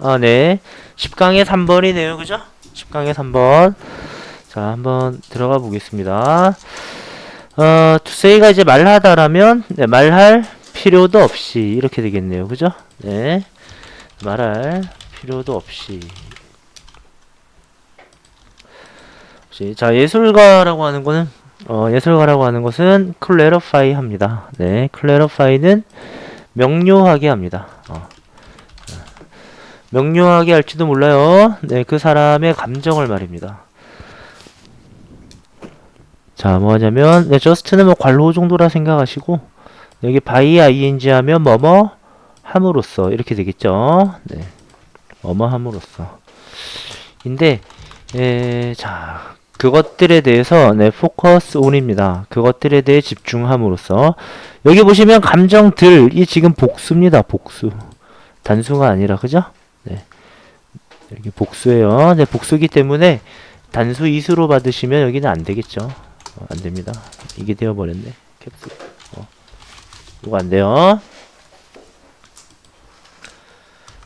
아, 네. 10강의 3번이네요. 그죠? 10강의 3번. 자, 한번 들어가 보겠습니다. 어, say가 이제 말하다라면, 네, 말할 필요도 없이, 이렇게 되겠네요. 그죠? 네. 말할 필요도. 없이. 자, 예술가라고 하는 거는, 어, 예술가라고 하는 것은 clarify 합니다. 네, clarify는 명료하게 합니다. 어. 명료하게 할지도 몰라요. 네, 그 사람의 감정을 말입니다. 자, 뭐 하냐면, 네, just는 뭐 관로 정도라 생각하시고, 여기 by ing 하면 뭐뭐 함으로써 이렇게 되겠죠. 네, 뭐뭐 함으로써. 인데, 에, 자, 그것들에 대해서 네, focus on입니다. 그것들에 대해 집중함으로써 여기 보시면 감정들이 지금 복수입니다. 복수. 단수가 아니라 그죠? 네. 여기 복수예요. 네, 복수기 때문에 단수 이수로 받으시면 여기는 안 되겠죠. 어, 안 됩니다. 이게 되어 버렸네. 캡슐. 어. 이거 안 돼요.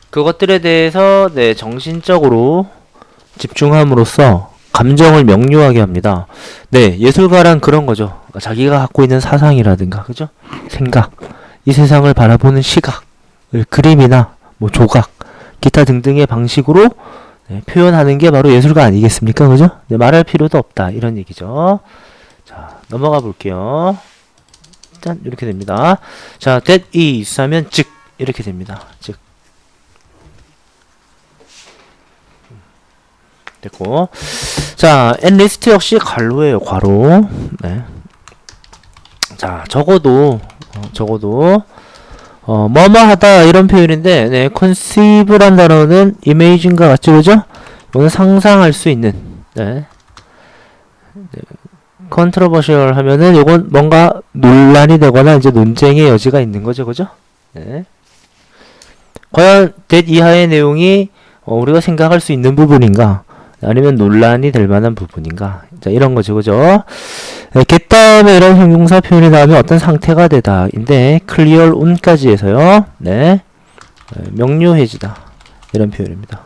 그것들에 대해서 네, 정신적으로 집중함으로써 감정을 명료하게 합니다. 네, 예술가란 그런 거죠. 자기가 갖고 있는 사상이라든가, 그죠? 생각, 이 세상을 바라보는 시각, 그림이나 뭐 조각, 기타 등등의 방식으로 네, 표현하는 게 바로 예술가 아니겠습니까? 그죠? 네, 말할 필요도 없다. 이런 얘기죠. 자, 넘어가 볼게요. 짠, 이렇게 됩니다. 자, that is 하면 즉, 이렇게 됩니다. 즉. 됐고. 자, enlist 역시 괄호예요, 괄호. 네. 자, 적어도, 어, 적어도, 어, 뭐뭐 하다 이런 표현인데, 네, conceive란 단어는 imagine과 같죠, 그죠? 이거는 상상할 수 있는, 네. 네. controversial 하면은 이건 뭔가 논란이 되거나 이제 논쟁의 여지가 있는 거죠, 그죠? 네. 과연 that 이하의 내용이 어, 우리가 생각할 수 있는 부분인가? 아니면 논란이 될 만한 부분인가? 자, 이런 거죠, 그죠? 네, get 다음에 이런 형용사 표현이 나오면 어떤 상태가 되다. 인데, clear on까지 해서요. 네. 네, 명료 해지다. 이런 표현입니다.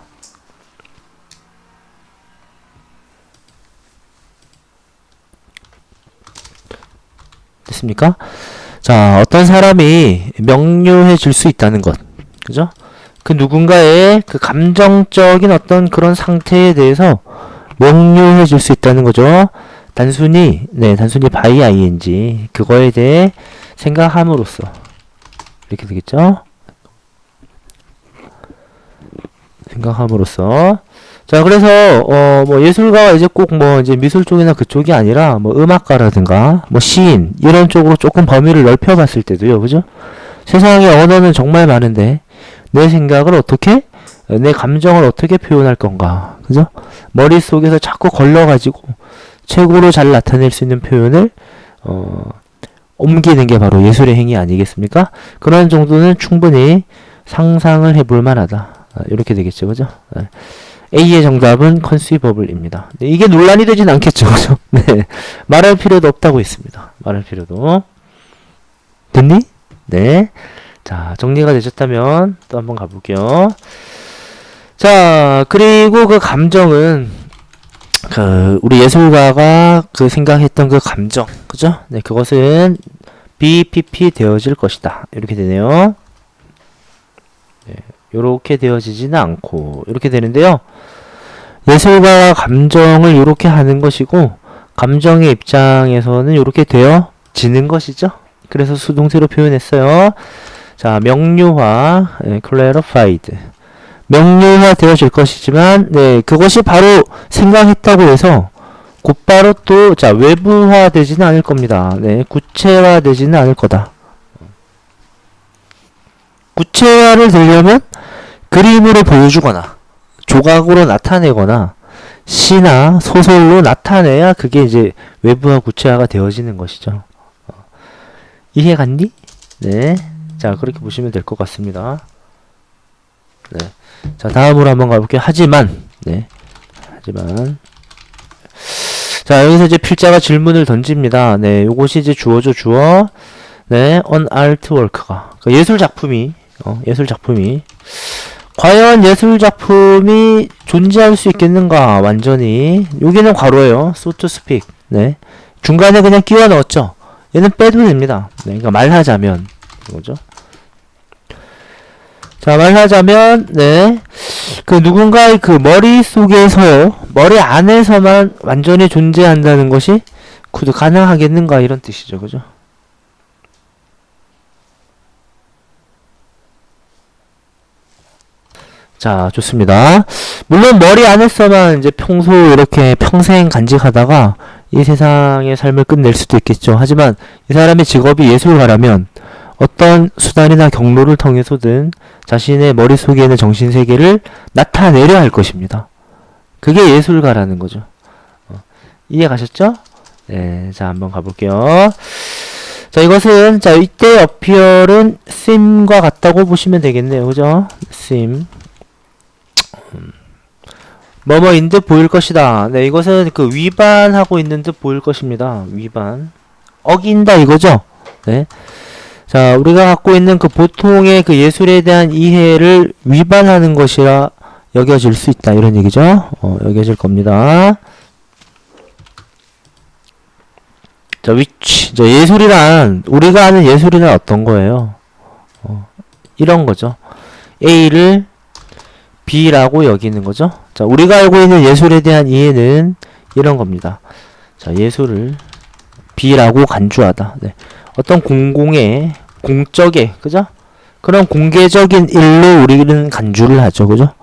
됐습니까? 자, 어떤 사람이 명료해질 수 있다는 것. 그죠? 그 누군가의 그 감정적인 어떤 그런 상태에 대해서 명료해질 수 있다는 거죠. 단순히 네 단순히 by ing 그거에 대해 생각함으로써. 이렇게 되겠죠. 생각함으로써. 자 그래서 어 뭐 예술가가 이제 꼭 뭐 이제 미술 쪽이나 그쪽이 아니라 뭐 음악가라든가 뭐 시인 이런 쪽으로 조금 범위를 넓혀 봤을 때도요 그죠? 세상에 언어는 정말 많은데 내 생각을 어떻게 내 감정을 어떻게 표현할 건가 그죠? 머릿속에서 자꾸 걸러 가지고 최고로 잘 나타낼 수 있는 표현을 어, 옮기는 게 바로 예술의 행위 아니겠습니까? 그런 정도는 충분히 상상을 해볼 만하다. 아, 이렇게 되겠죠, 그죠? 네. A의 정답은 conceivable입니다. 네, 이게 논란이 되진 않겠죠, 그죠? 네. 말할 필요도 없다고 했습니다. 말할 필요도. 됐니? 네. 자, 정리가 되셨다면 또 한번 가볼게요. 자, 그리고 그 감정은 그 우리 예술가가 그 생각했던 그 감정, 그죠? 네, 그것은 BPP 되어질 것이다. 이렇게 되네요. 네, 요렇게 되어지지는 않고 이렇게 되는데요. 예술가가 감정을 이렇게 하는 것이고 감정의 입장에서는 이렇게 되어지는 것이죠. 그래서 수동태로 표현했어요. 자, 명료화, 네, clarified. 명료화 되어질 것이지만, 네, 그것이 바로 생각했다고 해서 곧바로 또, 자, 외부화 되지는 않을 겁니다. 네, 구체화 되지는 않을 거다. 구체화를 되려면 그림으로 보여주거나, 조각으로 나타내거나, 시나 소설로 나타내야 그게 이제 외부화 구체화가 되어지는 것이죠. 어. 이해 갔니? 네. 자, 그렇게 보시면 될 것 같습니다. 네. 자, 다음으로 한번 가볼게요. 하지만, 네. 하지만. 자, 여기서 이제 필자가 질문을 던집니다. 네, 요것이 이제 주어죠, 주어. 네, on artwork가. 그러니까 예술 작품이, 어, 예술 작품이 과연 예술 작품이 존재할 수 있겠는가? 완전히. 여기는 괄호예요. so to speak. 네. 중간에 그냥 끼워 넣었죠. 얘는 빼도 됩니다. 네. 그러니까 말하자면 이거죠. 자, 말하자면 네. 그 누군가의 그 머릿속에서 머리 안에서만 완전히 존재한다는 것이 구도 가능하겠는가 이런 뜻이죠. 그죠? 자, 좋습니다. 물론 머리 안에서만 이제 평소 이렇게 평생 간직하다가 이 세상의 삶을 끝낼 수도 있겠죠. 하지만 이 사람의 직업이 예술가라면 어떤 수단이나 경로를 통해서든 자신의 머릿속에 있는 정신세계를 나타내려 할 것입니다. 그게 예술가라는 거죠. 어, 이해 가셨죠? 네, 자, 한번 가볼게요. 자, 이것은, 자, 이때 어피얼은 sim과 같다고 보시면 되겠네요. 그죠? sim. 음. 뭐뭐인 듯 보일 것이다. 네, 이것은 그 위반하고 있는 듯 보일 것입니다. 위반. 어긴다 이거죠? 네. 자, 우리가 갖고 있는 그 보통의 그 예술에 대한 이해를 위반하는 것이라 여겨질 수 있다. 이런 얘기죠? 어, 여겨질 겁니다. 자, which. 자, 예술이란, 우리가 아는 예술이란 어떤 거예요? 어, 이런 거죠. A를 B라고 여기는 거죠. 자, 우리가 알고 있는 예술에 대한 이해는 이런 겁니다. 자, 예술을 B라고 간주하다. 네. 어떤 공공의, 공적의, 그죠? 그런 공개적인 일로 우리는 간주를 하죠. 그죠?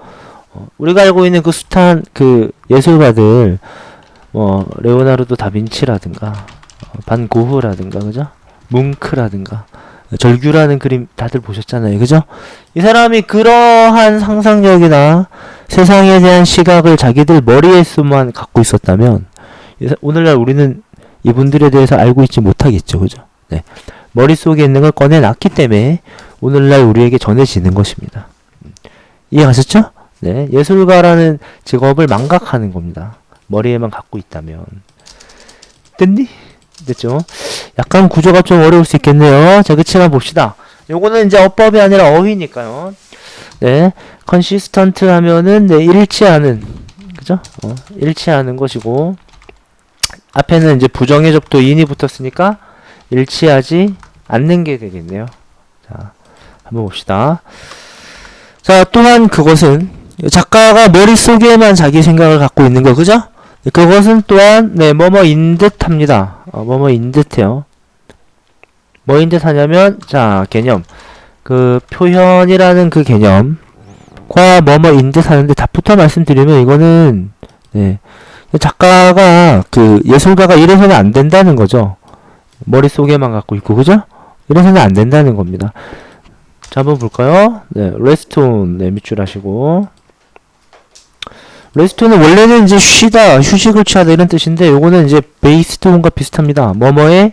어, 우리가 알고 있는 그 숱한 그 예술가들, 뭐, 레오나르도 다빈치라든가, 어, 반 고흐라든가, 그죠? 뭉크라든가, 절규라는 그림 다들 보셨잖아요. 그죠? 이 사람이 그러한 상상력이나 세상에 대한 시각을 자기들 머리에서만 갖고 있었다면 오늘날 우리는 이분들에 대해서 알고 있지 못하겠죠. 그죠? 네. 머릿속에 있는 걸 꺼내놨기 때문에 오늘날 우리에게 전해지는 것입니다. 이해 가셨죠? 네. 예술가라는 직업을 망각하는 겁니다. 머리에만 갖고 있다면. 됐니? 됐죠? 약간 구조가 좀 어려울 수 있겠네요. 자, 그치만 봅시다. 요거는 이제 어법이 아니라 어휘니까요. 네. 컨시스턴트 하면은, 네, 일치하는. 그죠? 어, 일치하는 것이고, 앞에는 이제 부정의 접도 인이 붙었으니까, 일치하지 않는 게 되겠네요. 자, 한번 봅시다. 자, 또한 그것은, 작가가 머릿속에만 자기 생각을 갖고 있는 거, 그죠? 네, 그것은 또한 네 뭐뭐인 듯 합니다. 어, 뭐뭐인 듯해요. 뭐인 듯 하냐면 자 개념 그 표현이라는 그 개념과 뭐뭐인 듯 하는데 답부터 말씀드리면 이거는 네 작가가 그 예술가가 이래서는 안 된다는 거죠. 머릿속에만 갖고 있고 그죠? 이래서는 안 된다는 겁니다. 자 한번 볼까요? 네 레스톤 네 밑줄 하시고 레스톤은 원래는 이제 쉬다, 휴식을 취하다 이런 뜻인데 요거는 이제 베이스톤과 비슷합니다. 뭐뭐에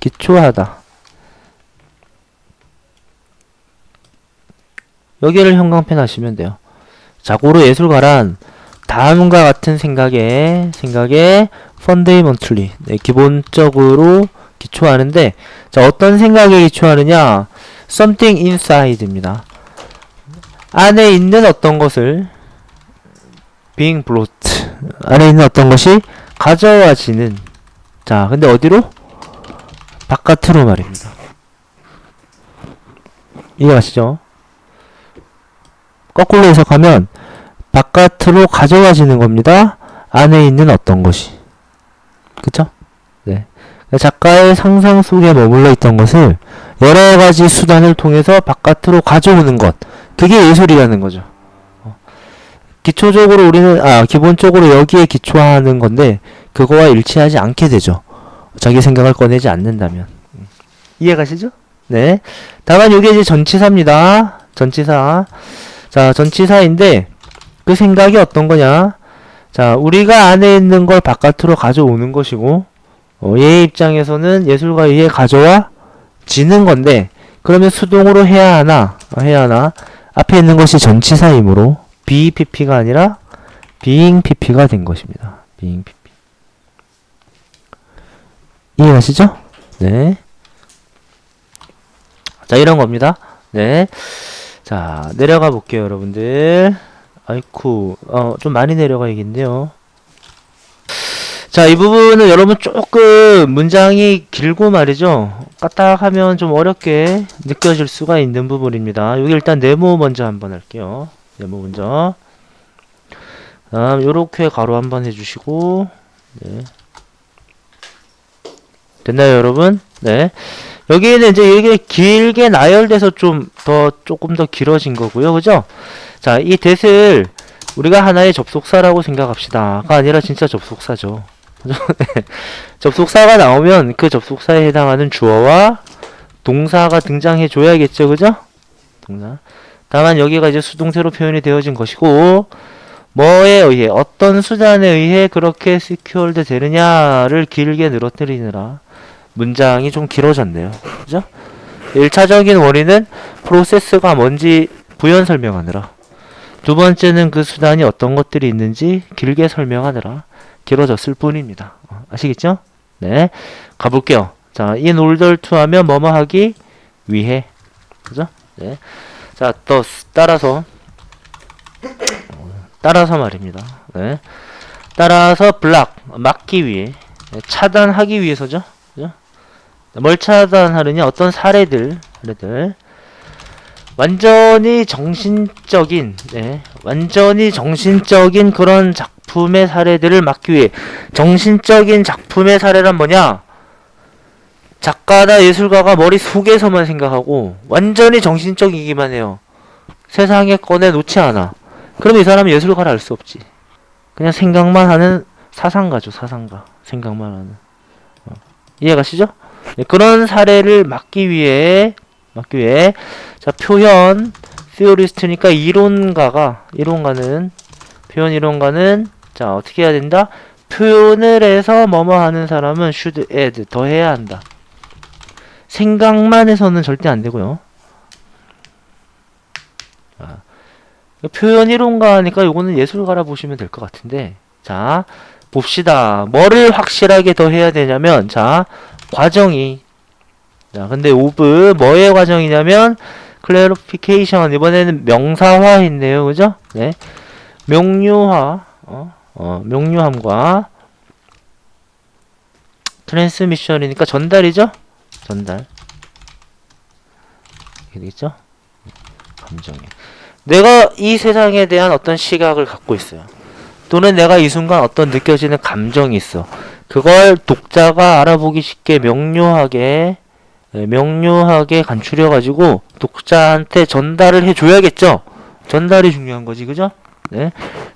기초하다. 여기를 형광펜 하시면 돼요. 자 고로 예술가란 다음과 같은 생각에 생각에 fundamentally 네, 기본적으로 기초하는데 자 어떤 생각에 기초하느냐 something inside입니다. 안에 있는 어떤 것을 being brought 안에 있는 어떤 것이 가져와지는 자 근데 어디로? 바깥으로 말입니다 이해가시죠? 거꾸로 해석하면 바깥으로 가져와지는 겁니다 안에 있는 어떤 것이 그쵸? 네 작가의 상상 속에 머물러 있던 것을 여러 가지 수단을 통해서 바깥으로 가져오는 것 그게 예술이라는 거죠 기초적으로 우리는 아 기본적으로 여기에 기초하는 건데 그거와 일치하지 않게 되죠. 자기 생각을 꺼내지 않는다면 음. 이해가시죠? 네. 다만 이게 이제 전치사입니다. 전치사. 자 전치사인데 그 생각이 어떤 거냐? 자 우리가 안에 있는 걸 바깥으로 가져오는 것이고 어, 얘 입장에서는 예술가 위에 가져와 지는 건데 그러면 수동으로 해야 하나 어, 해야 하나 앞에 있는 것이 전치사이므로 BPP가 아니라 being PP가 된 것입니다. being PP. 이해하시죠? 네. 자, 이런 겁니다. 네. 자, 내려가 볼게요, 여러분들. 아이쿠, 어, 좀 많이 내려가야겠네요. 자, 이 부분은 여러분 조금 문장이 길고 말이죠. 까딱하면 좀 어렵게 느껴질 수가 있는 부분입니다. 여기 일단 네모 먼저 한번 할게요. 네모 먼저. 다음 요렇게 가로 한번 해주시고 네. 됐나요, 여러분? 네. 여기는 이제 이게 길게 나열돼서 좀 더 조금 더 길어진 거고요. 그죠? 자, 이 that을 우리가 하나의 접속사라고 생각합시다 가 아니라 진짜 접속사죠. 그죠? 네. 접속사가 나오면 그 접속사에 해당하는 주어와 동사가 등장해 줘야겠죠. 그죠? 동사. 다만 여기가 이제 수동태로 표현이 되어진 것이고 뭐에 의해 어떤 수단에 의해 그렇게 secured 되느냐를 길게 늘어뜨리느라 문장이 좀 길어졌네요. 그죠? 1차적인 원인은 프로세스가 뭔지 부연 설명하느라 두 번째는 그 수단이 어떤 것들이 있는지 길게 설명하느라 길어졌을 뿐입니다. 어, 아시겠죠? 네. 가볼게요. 자, in order to 하면 뭐뭐 하기 위해. 그죠? 네. 자, 또 따라서 따라서 말입니다. 네. 따라서 블락 막기 위해 네, 차단하기 위해서죠. 그죠? 뭘 차단하느냐? 어떤 사례들, 사례들. 완전히 정신적인, 네, 완전히 정신적인 그런 작 품의 사례들을 막기 위해 정신적인 작품의 사례란 뭐냐? 작가나 예술가가 머릿속에서만 생각하고 완전히 정신적이기만 해요. 세상에 꺼내 놓지 않아. 그럼 이 사람은 예술가를 알 수 없지. 그냥 생각만 하는 사상가죠, 사상가. 생각만 하는. 어. 이해가시죠? 네, 그런 사례를 막기 위해, 막기 위해, 자, 표현, theorist니까 이론가가, 이론가는, 표현 이론가는, 자, 어떻게 해야 된다? 표현을 해서 뭐뭐 하는 사람은 should add, 더 해야 한다. 생각만 해서는 절대 안 되고요. 자, 표현 이론가니까 요거는 예술가라 보시면 될 것 같은데, 자, 봅시다. 뭐를 확실하게 더 해야 되냐면, 자, 과정이 자 근데 오브 뭐의 과정이냐면 clarification 이번에는 명사화했네요 그죠 네 명료화 어, 어 명료함과 트랜스미션이니까 전달이죠 전달 이렇게 되겠죠 감정이 내가 이 세상에 대한 어떤 시각을 갖고 있어요 또는 내가 이 순간 어떤 느껴지는 감정이 있어 그걸 독자가 알아보기 쉽게 명료하게 예, 명료하게 간추려 가지고 독자한테 전달을 해 줘야겠죠. 전달이 중요한 거지. 그죠? 네.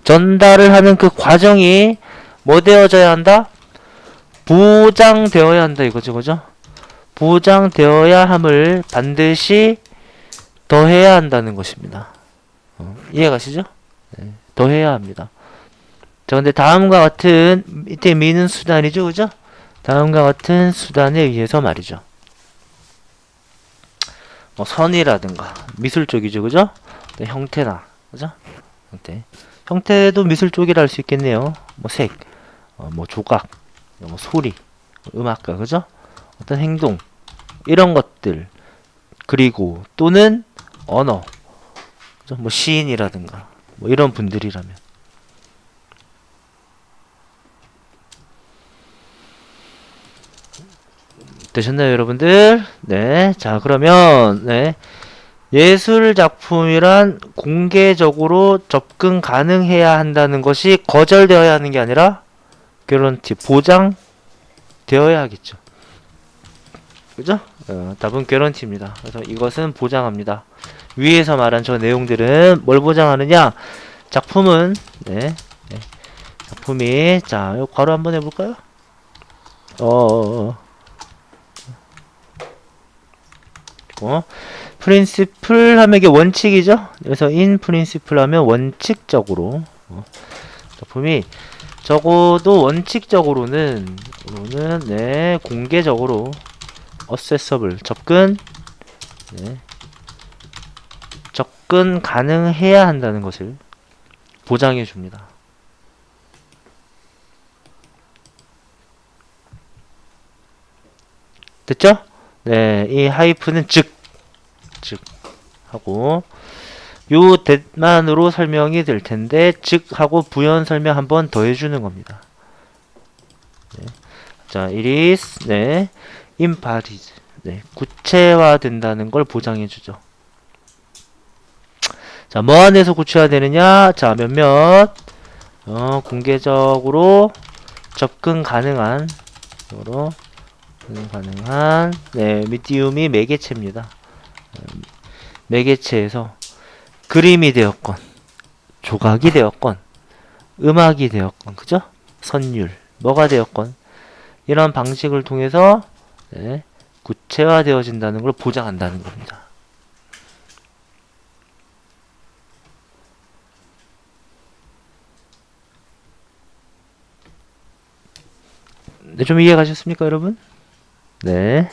전달을 하는 그 과정이 뭐 되어져야 한다? 보장되어야 한다 이거죠. 그죠? 보장되어야 함을 반드시 더해야 한다는 것입니다. 어, 이해가시죠? 네. 더해야 합니다. 자, 근데 다음과 같은 이때 미는 수단이죠, 그죠? 다음과 같은 수단에 의해서 말이죠. 뭐 선이라든가 미술 쪽이죠, 그죠? 네, 형태나, 그죠? 형태. 형태도 미술 쪽이라 할 수 있겠네요. 뭐 색, 어, 뭐 조각, 뭐 소리, 음악가, 그죠? 어떤 행동 이런 것들 그리고 또는 언어, 그죠? 뭐 시인이라든가 뭐 이런 분들이라면. 되셨나요, 여러분들? 네. 자, 그러면, 네. 예술 작품이란 공개적으로 접근 가능해야 한다는 것이 거절되어야 하는 게 아니라 개런티 보장되어야 하겠죠. 그죠? 어, 답은 개런티입니다. 그래서 이것은 보장합니다. 위에서 말한 저 내용들은 뭘 보장하느냐? 작품은 네, 네. 작품이 자, 요 괄호 한번 해볼까요? 어, 어, 프린시플 하면 이게 원칙이죠. 그래서 인 프린시플 하면 원칙적으로 어, 작품이 적어도 원칙적으로는 는 네, 공개적으로 accessible 접근 네, 접근 가능해야 한다는 것을 보장해 줍니다. 됐죠? 네, 이 하이프는 즉, 즉 하고 요 대만으로 설명이 될 텐데 즉 하고 부연 설명 한번 더 해주는 겁니다. 네. 자, is 네, embodied 네, 구체화된다는 걸 보장해 주죠. 자, 뭐 안에서 구체화되느냐? 자, 몇몇 어, 공개적으로 접근 가능한 으로 가능한 네, 미디움이 매개체입니다. 음, 매개체에서 그림이 되었건 조각이 되었건 음악이 되었건 그죠? 선율 뭐가 되었건 이런 방식을 통해서 네, 구체화되어진다는 걸 보장한다는 겁니다. 네, 좀 이해 가셨습니까, 여러분? 네.